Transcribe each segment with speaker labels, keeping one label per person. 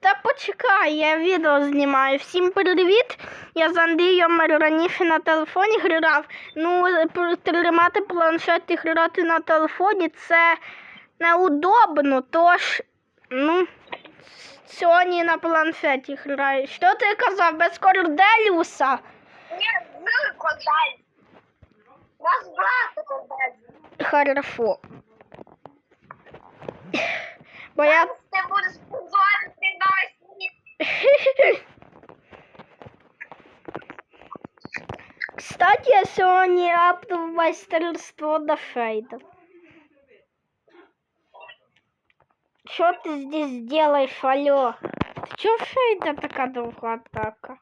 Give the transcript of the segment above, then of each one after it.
Speaker 1: Та почекай, я відео знімаю. Всім привіт! Я з Андрієм раніше на телефоні грав. Ну, тримати планшет і грати на телефоні це неудобно, тож, ну, сьогодні на планшеті граю. Що ти казав? Без корделюса?
Speaker 2: Ні, з Кодаль. Нас брати Кодаль.
Speaker 1: Хорошо. Бо я
Speaker 2: Ти будеш позорити на світ.
Speaker 1: Кстати, я сьогодні апнув майстерство до фейда. Що ти здесь делаешь, алло? Ти чого в фейда така довга атака?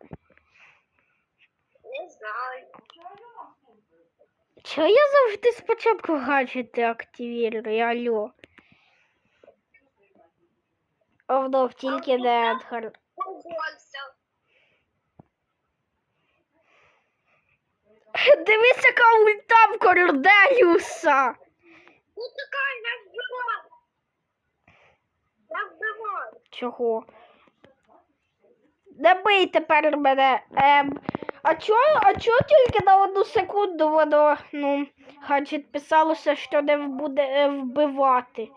Speaker 2: Не знаю.
Speaker 1: Чого я завжди спочатку гаджети активірую, алло? Овдов тільки не.
Speaker 2: Погодься.
Speaker 1: Дивись, яка ульта в Корделюса!
Speaker 2: Ну така, я вбиваю. Я.
Speaker 1: Чого? Не бий тепер мене. Ем, а чого а чого тільки на одну секунду воно, ну, гаджет писалося, що не буде е, вбивати?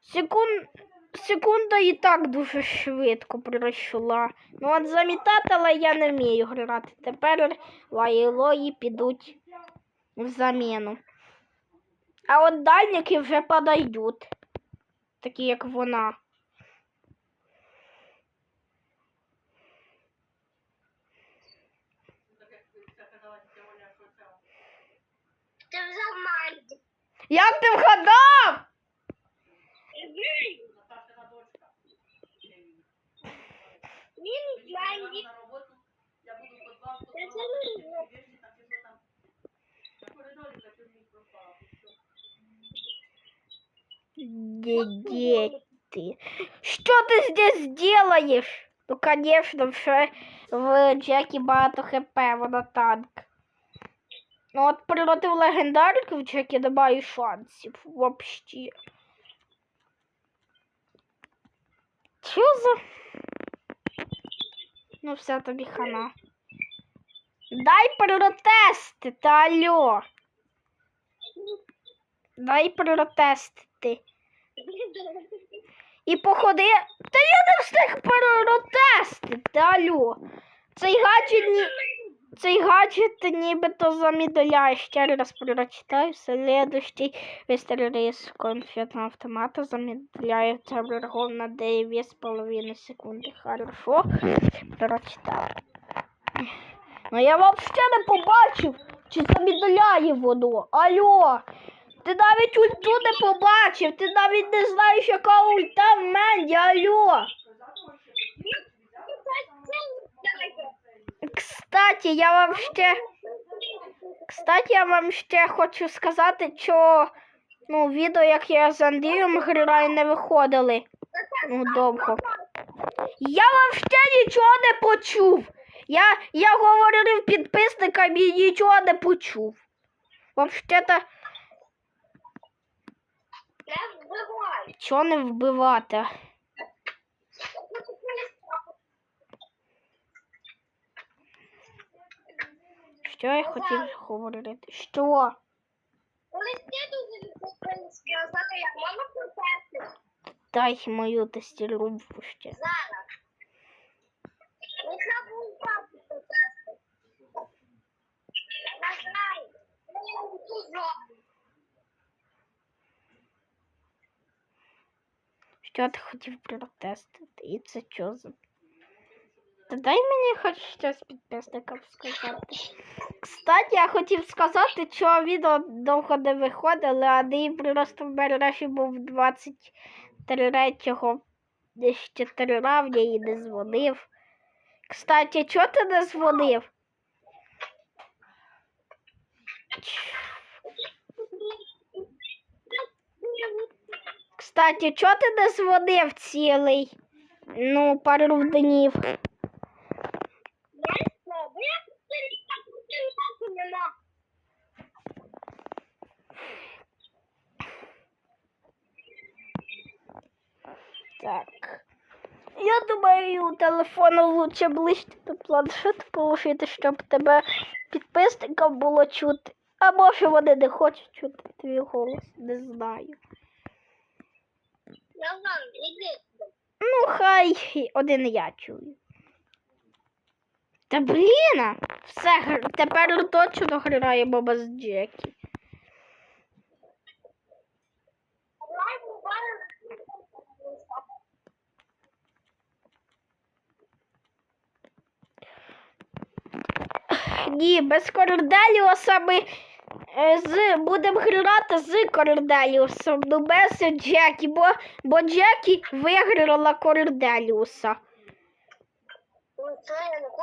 Speaker 1: Секунд, секунда і так дуже швидко пройшла. Ну от замітати, але я не вмію грати. Тепер лаїлої підуть в заміну. А от дальники вже подають. Такі як вона.
Speaker 2: Ти Манді.
Speaker 1: Як ти вгадав?
Speaker 2: Він Манді. Це залізо.
Speaker 1: Где ты? Что ты здесь делаешь? Ну, конечно, вже в Джекі багато хп, вона танк. Ну от проти легендарки в Джекі немає шансів вообще. Чо за... Ну все тобі хана. Дай протестити, алло. Дай протестити. І походи. Та я не встиг протестити, алло. Цей гаджет ні... Цей гаджет нібито замідоляє. Ще раз прочитаю. Следующий з конфетного автомата замідоляє врагов на 9,5 секунди. Хорошо. Прочитав. Ну я взагалі не побачив, чи замідоляє воно. Алло. Ти навіть ульту не побачив, ти навіть не знаєш, яка ульта в мене, алло. Кстати, я вам ще. Кстати, я вам ще хочу сказати, що ну, відео, як я з Андрієм граю, не виходили ну, довго. Я вам ще нічого не почув. Я, я говорив підписникам і нічого не почув. Взагалі-то,
Speaker 2: Не
Speaker 1: чого не вбивати? Що я хотів говорити? Що? Дай мою тестировку ще.
Speaker 2: Зараз.
Speaker 1: Що ти хотів протестити? І це що за. Та дай мені хоч щось підписникам сказати. Кстати, я хотів сказати, що відео довго не виходило, а Андрій просто в мережі був 23-го десь 4 травня і не дзвонив. Кстати, чого ти не дзвонив? Кстати, чого ти не дзвонив цілий? Ну, пару днів.
Speaker 2: Я що? Бо я тут нема.
Speaker 1: Так. Я думаю, телефону лучше ближче до планшету положити, щоб тебе підписникам було чути. А може вони не хочуть чути твій голос, не знаю.
Speaker 2: Я знаю, іди.
Speaker 1: Ну, хай один я чую. Та блін, все, тепер точно граємо без Джекі. Ні, без Корделіуса ми е, з, будемо грати з Корделіусом, ну без Джекі, бо, бо Джекі виграла Корделіуса.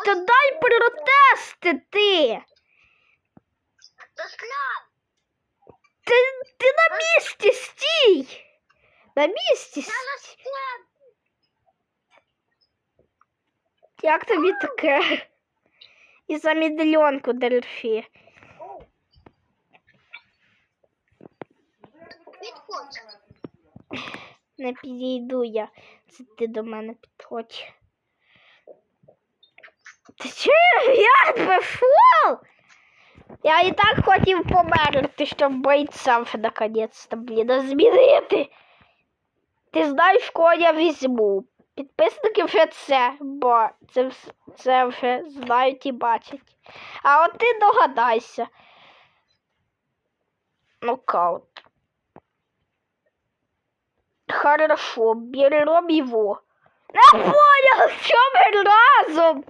Speaker 1: Та дай протестити!
Speaker 2: Та скляп.
Speaker 1: Ти, ти на місці стій! На місці стій! Як тобі таке? І за медальонку дельфі. Не підійду я. Це ти до мене підходь. Ти чого? Я пішов? Я і так хотів померти, щоб бойця вже наконець-то, блін, змінити. Ти знаєш, кого я візьму. Підписники вже це, бо це, це вже знають і бачать. А от ти догадайся. Нокаут. Хорошо, берем его. Я понял, що ми разом.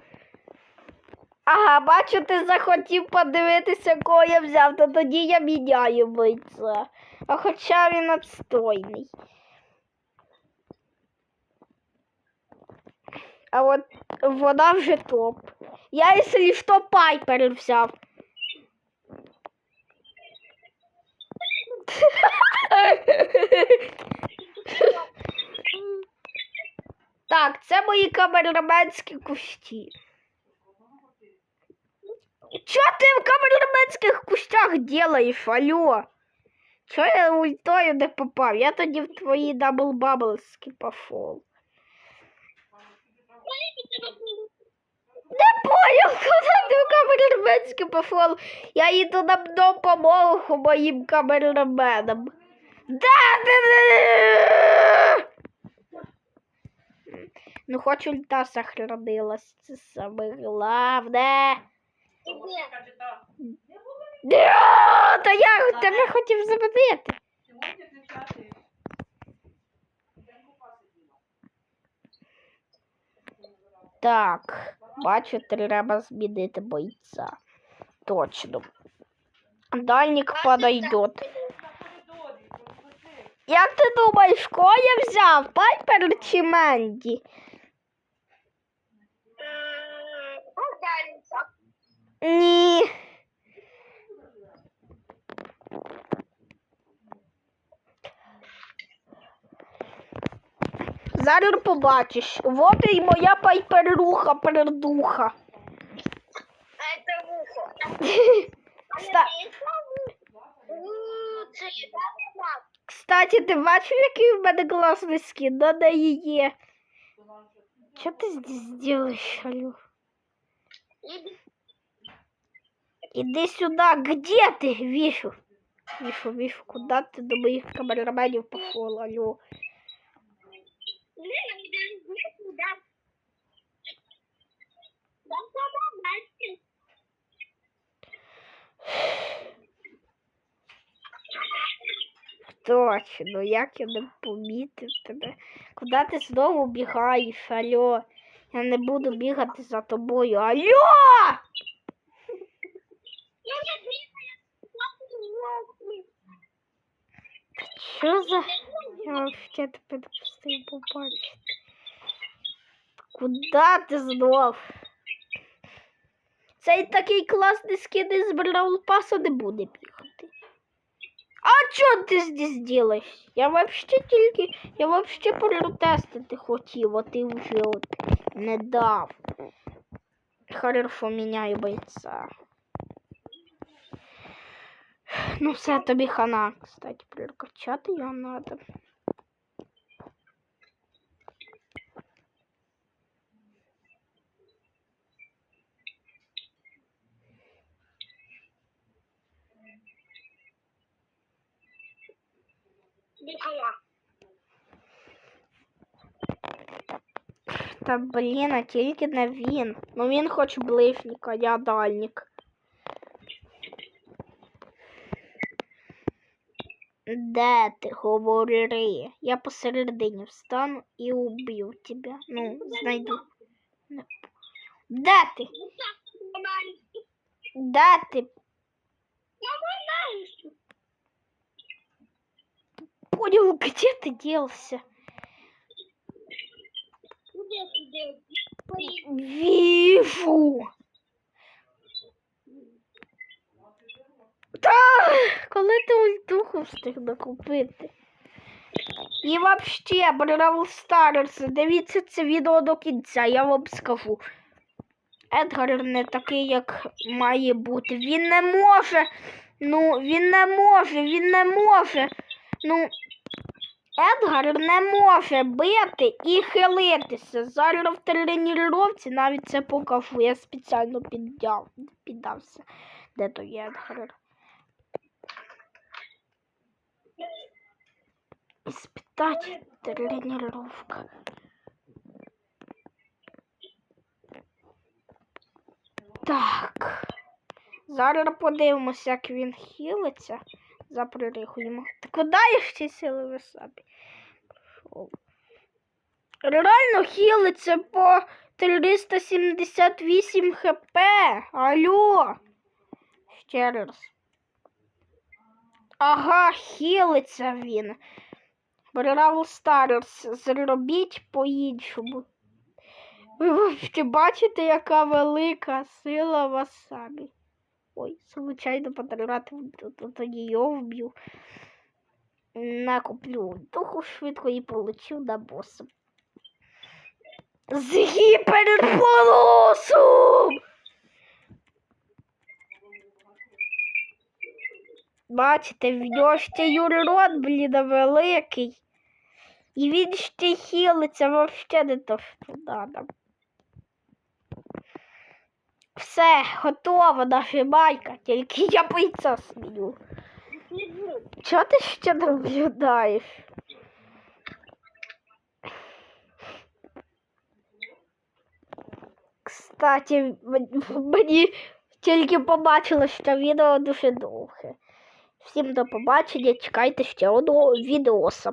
Speaker 1: Ага, бачу, ти захотів подивитися, кого я взяв, то тоді я міняю бойця. А хоча він обстойний. А от вона вже топ. Я, якщо що, пайпер взяв. Так, це мої камераменські кущі. Що ти в камераменських кущах делаєш, алло? Чо я ультою не попав? Я тоді в твої дабл-баблски пішов. Не понял, куди ти в камераменське пішов? Я їду на допомогу моїм камераменам. Да, да, да. Ну, хоч ульта сохранилась, це саме головне. Да, та я тебе хотів замінити. Так, бачу, треба змінити бойця. Точно. Дальник подойдет. Як ти думаєш, кого я взяв? Пайпер чи Менді? Ні. Зараз побачиш. Вот і моя пайперуха пердуха.
Speaker 2: Це вухо.
Speaker 1: Ста- Кстати, ти бачив, який в мене класний скін? На неї є. Що ти здесь делаешь, алло?
Speaker 2: Іди.
Speaker 1: Иди сюда, где ты, Вишу? Вишу, Вишу, куда ты до моих камераменів пошел, алло?
Speaker 2: Сюди. Да.
Speaker 1: Точно, як я не помітив тебе. Куди ти знову бігаєш, алло? Я не буду бігати за тобою. Алло! Що за... Я вообще не встиг побачити. Куда ти знов? Цей такий класний скін із Бравл Пасу не буде бігати. А що ти здесь делаешь? Я вообще тільки... Я вообще протестити хотів, а ти вже от не дав. Хорошо, міняю бойця. Ну все, тобі хана, кстати, прокачати його надо.
Speaker 2: Бігала.
Speaker 1: Та блін, а тільки не він. Ну він хоч ближнік, а я дальнік. Де ти говори? Я посередині встану і уб'ю тебе. Ну, знайду. Де ти?
Speaker 2: Ну.
Speaker 1: Де ти?
Speaker 2: Нормально.
Speaker 1: Понял, где ты делся?
Speaker 2: Где ты делаешь?
Speaker 1: Вижу. Та, коли ти ультуху встиг накупити? І вообще, Бравл Старс, дивіться це відео до кінця, я вам скажу. Едгар не такий, як має бути. Він не може. Ну, він не може, він не може. Ну, Едгар не може бити і хилитися. Зараз в тренувці навіть це покажу. Я спеціально піддав, піддався. Де то Едгар? Іспитать тренировка. Так. Зараз подивимося, як він хилиться. Запририхуємо. Та куди я ще сили? Пішов. Реально хилиться по 378 хп. Алло. Ще раз. Ага, хилиться він. Бравл Старс, зробіть по-іншому. Ви вообще бачите, яка велика сила васабі. Ой, случайно потратив, то- тоді його вб'ю. Накуплю духу швидко і получив на боса. З гіперполосом! Бачите, в нього ще юрод, блін, великий. І він ще хилиться, вообще не то, що надо. Все, готово, нажимайка, тільки я бойця смію. Чого ти ще наблюдаєш? Кстати, мені тільки побачило, що відео дуже довге. Всім до побачення, чекайте ще одного відеоса.